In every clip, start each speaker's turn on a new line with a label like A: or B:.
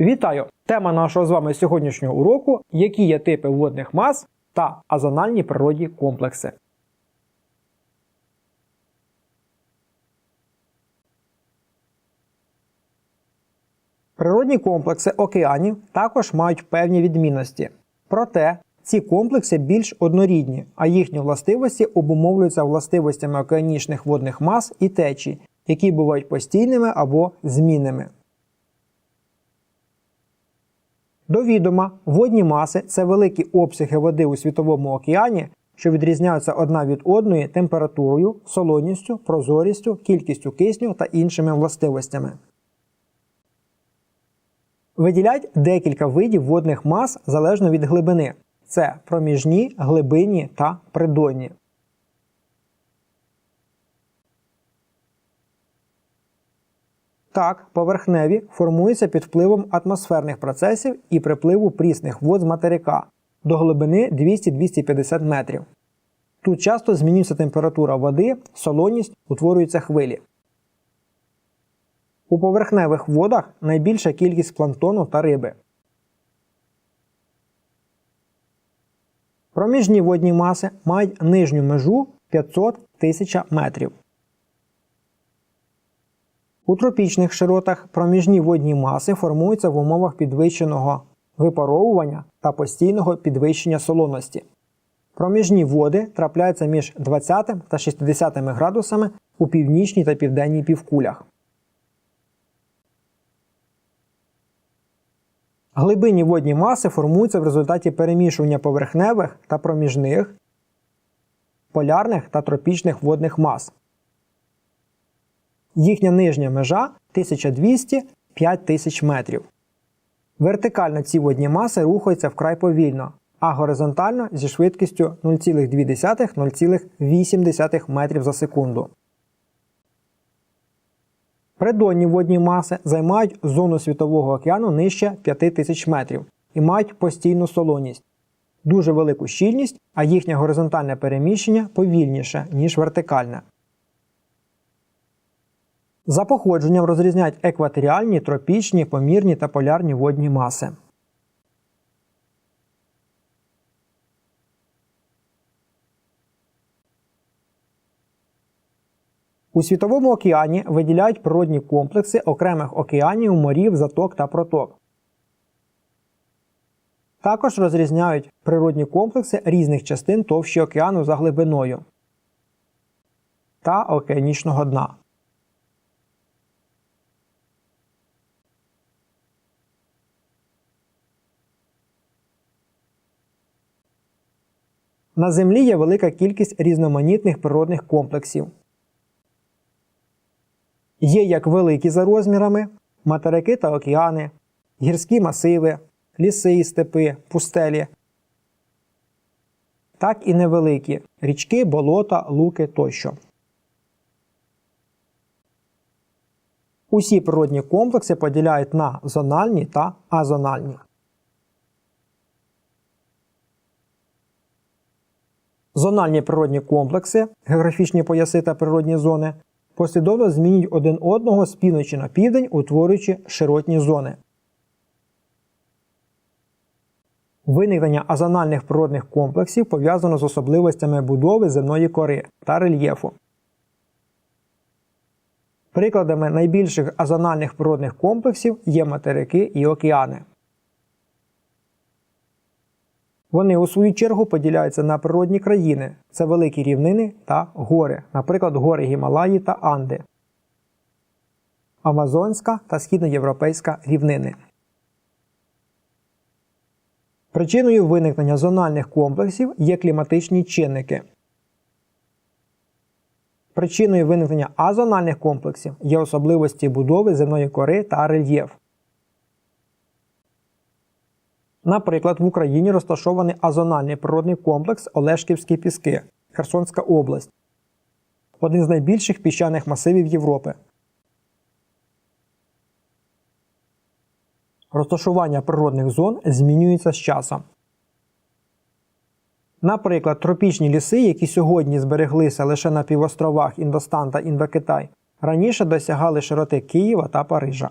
A: Вітаю! Тема нашого з вами сьогоднішнього уроку які є типи водних мас та азональні природні комплекси. Природні комплекси океанів також мають певні відмінності. Проте ці комплекси більш однорідні, а їхні властивості обумовлюються властивостями океанічних водних мас і течій, які бувають постійними або змінними. До відома, водні маси це великі обсяги води у світовому океані, що відрізняються одна від одної температурою, солоністю, прозорістю, кількістю кисню та іншими властивостями. Виділяють декілька видів водних мас залежно від глибини. Це проміжні, глибинні та придонні. Так, поверхневі формуються під впливом атмосферних процесів і припливу прісних вод з материка до глибини 200-250 метрів. Тут часто змінюється температура води, солоність, утворюються хвилі. У поверхневих водах найбільша кількість планктону та риби. Проміжні водні маси мають нижню межу 500 1000 метрів. У тропічних широтах проміжні водні маси формуються в умовах підвищеного випаровування та постійного підвищення солоності. Проміжні води трапляються між 20 та 60 градусами у північній та південній півкулях. Глибинні водні маси формуються в результаті перемішування поверхневих та проміжних, полярних та тропічних водних мас. Їхня нижня межа 1200-5000 метрів. Вертикально ці водні маси рухаються вкрай повільно, а горизонтально зі швидкістю 0,2-0,8 метрів за секунду. Придонні водні маси займають зону світового океану нижче 5000 метрів і мають постійну солоність, дуже велику щільність, а їхнє горизонтальне переміщення повільніше, ніж вертикальне. За походженням розрізняють екваторіальні, тропічні, помірні та полярні водні маси. У світовому океані виділяють природні комплекси окремих океанів, морів, заток та проток. Також розрізняють природні комплекси різних частин товщі океану за глибиною та океанічного дна. На Землі є велика кількість різноманітних природних комплексів. Є як великі за розмірами материки та океани, гірські масиви, ліси і степи, пустелі, так і невеликі річки, болота, луки тощо. Усі природні комплекси поділяють на зональні та азональні. Зональні природні комплекси, географічні пояси та природні зони послідовно змінюють один одного з півночі на південь, утворюючи широтні зони. Виникнення азональних природних комплексів пов'язано з особливостями будови земної кори та рельєфу. Прикладами найбільших азональних природних комплексів є материки і океани. Вони у свою чергу поділяються на природні країни це великі рівнини та гори, наприклад, гори Гімалаї та Анди, Амазонська та східноєвропейська рівнини. Причиною виникнення зональних комплексів є кліматичні чинники. Причиною виникнення азональних комплексів є особливості будови земної кори та рельєф. Наприклад, в Україні розташований азональний природний комплекс Олешківські піски, Херсонська область, один з найбільших піщаних масивів Європи. Розташування природних зон змінюється з часом. Наприклад, тропічні ліси, які сьогодні збереглися лише на півостровах Індостан та Індокитай, раніше досягали широти Києва та Парижа.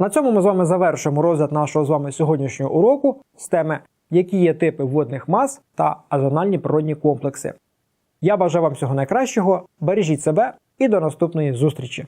A: На цьому ми з вами завершимо розгляд нашого з вами сьогоднішнього уроку з теми, які є типи водних мас та азональні природні комплекси. Я бажаю вам всього найкращого, бережіть себе і до наступної зустрічі!